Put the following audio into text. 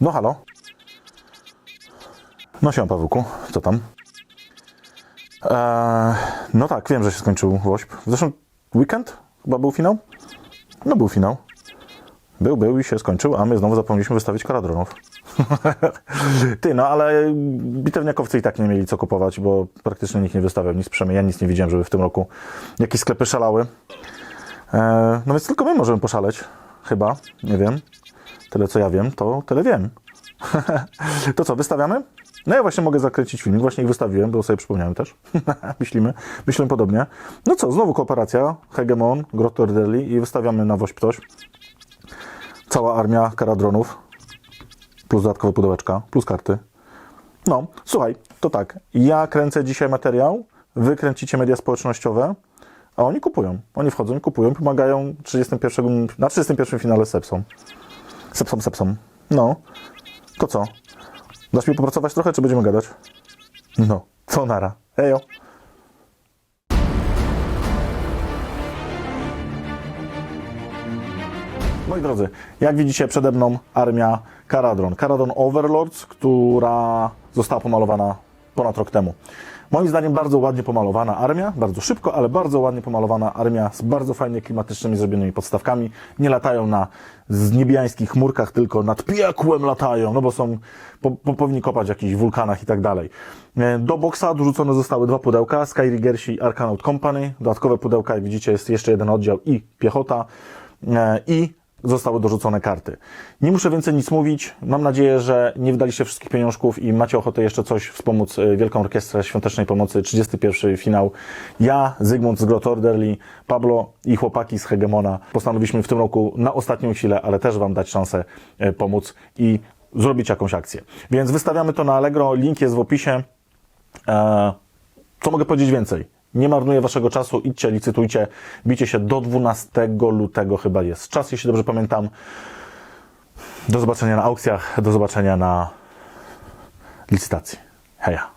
No halo. No siema Pawełku, co tam? Eee, no tak, wiem, że się skończył WOŚP. Zresztą weekend chyba był finał? No był finał. Był, był i się skończył, a my znowu zapomnieliśmy wystawić karadronów. Ty, no ale bitewniakowcy i tak nie mieli co kupować, bo praktycznie nikt nie wystawiał nic, przynajmniej ja nic nie widziałem, żeby w tym roku jakieś sklepy szalały. Eee, no więc tylko my możemy poszaleć, chyba, nie wiem. Tyle co ja wiem, to tyle wiem. to co, wystawiamy? No ja właśnie mogę zakręcić filmik, właśnie ich wystawiłem, bo sobie przypomniałem też. Myślimy, myślimy podobnie. No co, znowu kooperacja, Hegemon, Grotto Deli i wystawiamy na woź ktoś. Cała armia karadronów, plus dodatkowe pudełeczka, plus karty. No, słuchaj, to tak, ja kręcę dzisiaj materiał, wy kręcicie media społecznościowe, a oni kupują. Oni wchodzą i kupują, pomagają 31, na 31 finale Sepsom. Sepsom, sepsom. No, to co? Dasz mi popracować trochę, czy będziemy gadać? No, co nara. Ejo. Moi drodzy, jak widzicie przede mną armia Karadron. Karadron Overlords, która została pomalowana ponad rok temu. Moim zdaniem bardzo ładnie pomalowana armia, bardzo szybko, ale bardzo ładnie pomalowana armia z bardzo fajnie klimatycznymi zrobionymi podstawkami. Nie latają na z niebiańskich chmurkach, tylko nad piekłem latają, no bo są, po, po, powinni kopać w jakichś wulkanach i tak dalej. E, Do boksa dorzucone zostały dwa pudełka, Skyriggersi i Arkanaut Company. Dodatkowe pudełka, jak widzicie, jest jeszcze jeden oddział i piechota. E, I zostały dorzucone karty. Nie muszę więcej nic mówić. Mam nadzieję, że nie wydaliście wszystkich pieniążków i macie ochotę jeszcze coś wspomóc y, Wielką Orkiestrę Świątecznej Pomocy. 31 finał. Ja, Zygmunt z Grotorderli, Pablo i chłopaki z Hegemona postanowiliśmy w tym roku na ostatnią chwilę, ale też Wam dać szansę y, pomóc i zrobić jakąś akcję. Więc wystawiamy to na Allegro. Link jest w opisie. Eee, co mogę powiedzieć więcej? Nie marnuję waszego czasu, idźcie, licytujcie, bicie się do 12 lutego chyba jest czas, jeśli dobrze pamiętam. Do zobaczenia na aukcjach, do zobaczenia na licytacji. Heja.